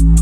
સુરત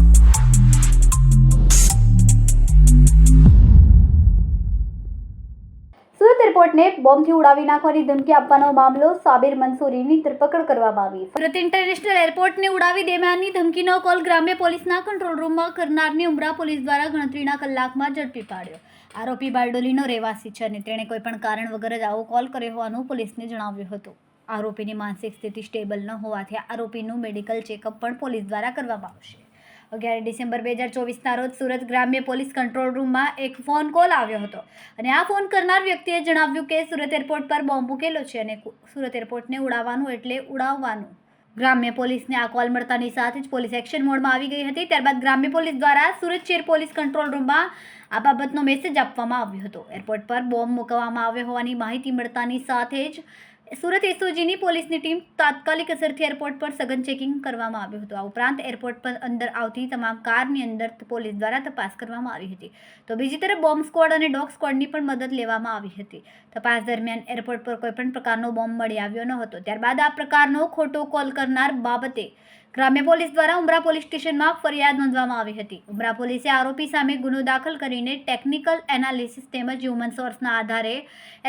એરપોર્ટને બોમ્બથી ઉડાવી નાખવાની ધમકી આપવાનો મામલો સાબિર મંસૂરીની ધરપકડ કરવામાં આવી. સુરત ઇન્ટરનેશનલ એરપોર્ટને ઉડાવી દેવાની ધમકીનો કોલ ગ્રામ્ય પોલીસના કંટ્રોલ રૂમમાં કરનારની ઉમરા પોલીસ દ્વારા ગણતરીના કલાકમાં ઝડપી પાડ્યો. આરોપી બારડોલીનો રહેવાસી છે અને તેણે કોઈપણ કારણ વગર જ આવો કોલ કર્યો હોવાનું પોલીસને જણાવ્યું હતું. આરોપીની માનસિક સ્થિતિ સ્ટેબલ ન હોવાથી આરોપીનું મેડિકલ ચેકઅપ પણ પોલીસ દ્વારા કરવામાં આવશે. અગિયાર ડિસેમ્બર બે હજાર ચોવીસના રોજ સુરત ગ્રામ્ય પોલીસ કંટ્રોલ રૂમમાં એક ફોન કોલ આવ્યો હતો. અને આ ફોન કરનાર વ્યક્તિએ જણાવ્યું કે સુરત એરપોર્ટ પર બોમ્બ મૂકેલો છે અને સુરત એરપોર્ટને ઉડાવવાનું એટલે ઉડાવવાનું. ગ્રામ્ય પોલીસને આ કોલ મળતાની સાથે જ પોલીસ એક્શન મોડમાં આવી ગઈ હતી. ત્યારબાદ ગ્રામ્ય પોલીસ દ્વારા સુરત શહેર પોલીસ કંટ્રોલ રૂમમાં આ બાબતનો મેસેજ આપવામાં આવ્યો હતો. એરપોર્ટ પર બોમ્બ મૂકવામાં આવ્યો હોવાની માહિતી મળતાની સાથે જ સુરત એસઓજીની પોલીસની ટીમ તાત્કાલિક અસરથી એરપોર્ટ પર સઘન ચેકિંગ કરવામાં આવ્યું હતું. આ ઉપરાંત એરપોર્ટ પર અંદર આવતી તમામ કારની અંદર પોલીસ દ્વારા તપાસ કરવામાં આવી હતી. તો બીજી તરફ બોમ્બ સ્ક્વોડ અને ડોગ સ્ક્વોડની પણ મદદ લેવામાં આવી હતી. તપાસ દરમિયાન એરપોર્ટ પર કોઈપણ પ્રકારનો બોમ્બ મળી આવ્યો ન હતો. ત્યારબાદ આ પ્રકારનો ખોટો કોલ કરનાર બાબતે ગ્રામ્ય પોલીસ દ્વારા ઉમરા પોલીસ સ્ટેશનમાં ફરિયાદ નોંધવામાં આવી હતી. ઉમરા પોલીસે આરોપી સામે ગુનો દાખલ કરીને ટેકનિકલ એનાલિસિસ તેમજ હ્યુમન સોર્સના આધારે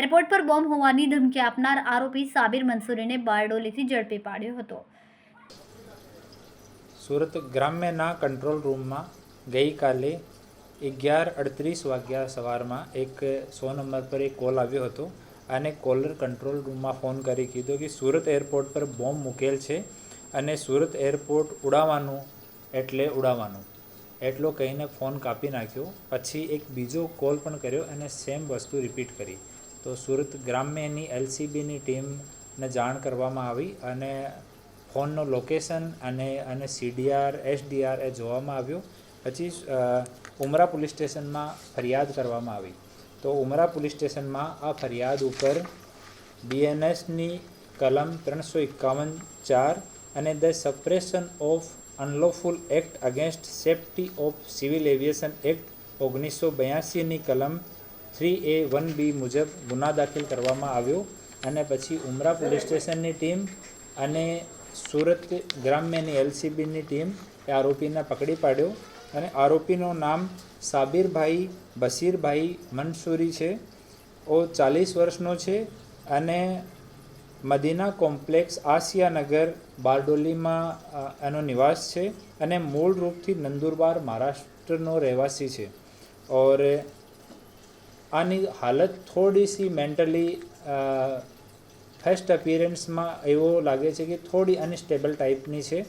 એરપોર્ટ પર બોમ્બ હોવાની ધમકી આપનાર આરોપી સાબિર મંસૂરીને બારડોલીથી ઝડપી પાડ્યો હતો. સુરત ગ્રામ્યના કંટ્રોલ રૂમમાં ગઈકાલે અગિયાર અડત્રીસ વાગ્યા સવારમાં એક સો નંબર પર એક કોલ આવ્યો હતો અને કોલર કંટ્રોલ રૂમમાં ફોન કરી કીધો કે સુરત એરપોર્ટ પર બોમ્બ મૂકેલ છે. અને સુરત એરપોર્ટ ઉડાવવાનું, એટલે ઉડાવવાનું. એટલો કહીને ફોન કાપી નાખ્યો. પછી એક બીજો કોલ પણ કર્યો અને સેમ વસ્તુ રિપીટ કરી. તો સુરત ગ્રામ્યની એલસીબીની ટીમને જાણ કરવામાં આવી અને ફોનનો લોકેશન અને અને સીડીઆર એસડીઆર એ જોવામાં આવ્યો. પછી ઉમરા પોલીસ સ્ટેશનમાં ફરિયાદ કરવામાં આવી. તો ઉમરા પોલીસ સ્ટેશનમાં આ ફરિયાદ ઉપર બીએનએસની કલમ ત્રણસો એકાવન ચાર અને the suppression of unlawful act against safety of civil aviation act ઓગણીસો બ્યાસીની કલમ થ્રી એ વન બી મુજબ ગુના દાખલ કરવામાં આવ્યો અને પછી ઉમરા પોલીસ સ્ટેશનની ટીમ અને સુરત ગ્રામ્યની એલસીબીની ટીમ એ આરોપીને પકડી પાડ્યો અને આરોપીનું નામ સાબિરભાઈ બશીરભાઈ મંસૂરી છે. ઓ ચાલીસ વર્ષનો છે અને મદીના કોમ્પ્લેક્સ આસિયાનગર બારડોલીમાં એનો નિવાસ છે અને મૂળ રૂપથી નંદુરબાર મહારાષ્ટ્રનો રહેવાસી છે. ઓર, આની હાલત થોડી સી મેન્ટલી ફર્સ્ટ અપિયરન્સમાં એવો લાગે છે કે થોડી અનસ્ટેબલ ટાઈપની છે.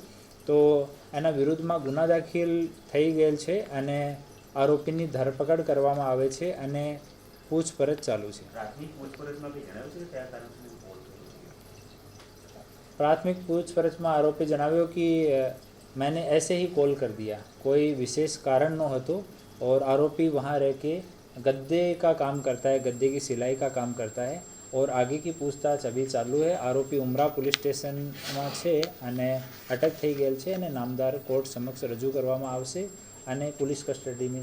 તો એના વિરુદ્ધમાં ગુના દાખલ થઈ ગયેલ છે અને આરોપીની ધરપકડ કરવામાં આવે છે અને પૂછપરછ ચાલુ છે પ્રાથમિક પૂછપરછમાં બી જણાવ્યું છે કે કયા કારણથી કોલ કર્યો છે प्राथमिक पूछपरछ में आरोपी जनाव्यो कि अ, मैंने ऐसे ही कॉल कर दिया कोई विशेष कारण न हो तो और आरोपी वहाँ रह के गद्दे का काम करता है गद्दे की सिलाई का काम करता है और आगे की पूछताछ अभी चालू है आरोपी ઉમરા પોલીસ સ્ટેશનમાં છે અને અટક થઈ ગયેલ છે અને નામદાર કોર્ટ સમક્ષ રજૂ કરવામાં આવશે અને પોલીસ કસ્ટડીની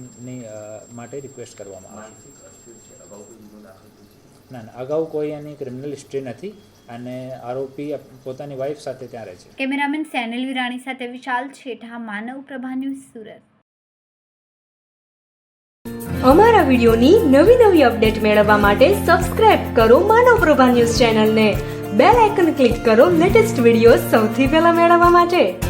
અ, માટે રિક્વેસ્ટ કરવામાં આવશે માનસિક અસ્થિર છે અગાઉ કોઈ ગુનો દાખલ થયો છે ના ના અગાઉ કોઈ એની ક્રિમિનલ હિસ્ટ્રી નથી અને આરોપી પોતાની વાઈફ સાથે ત્યાં રહે છે. કેમેરામેન સેનલ વિરાણી સાથે વિશાલ છેઠા માનવ પ્રભા ન્યૂઝ સુરત. અમારા વિડિયોની નવી નવી અપડેટ મેળવવા માટે સબસ્ક્રાઇબ કરો માનવ પ્રભા ન્યૂઝ ચેનલને. બેલ આઇકન ક્લિક કરો લેટેસ્ટ વીડિયો સૌથી પહેલા મેળવવા માટે.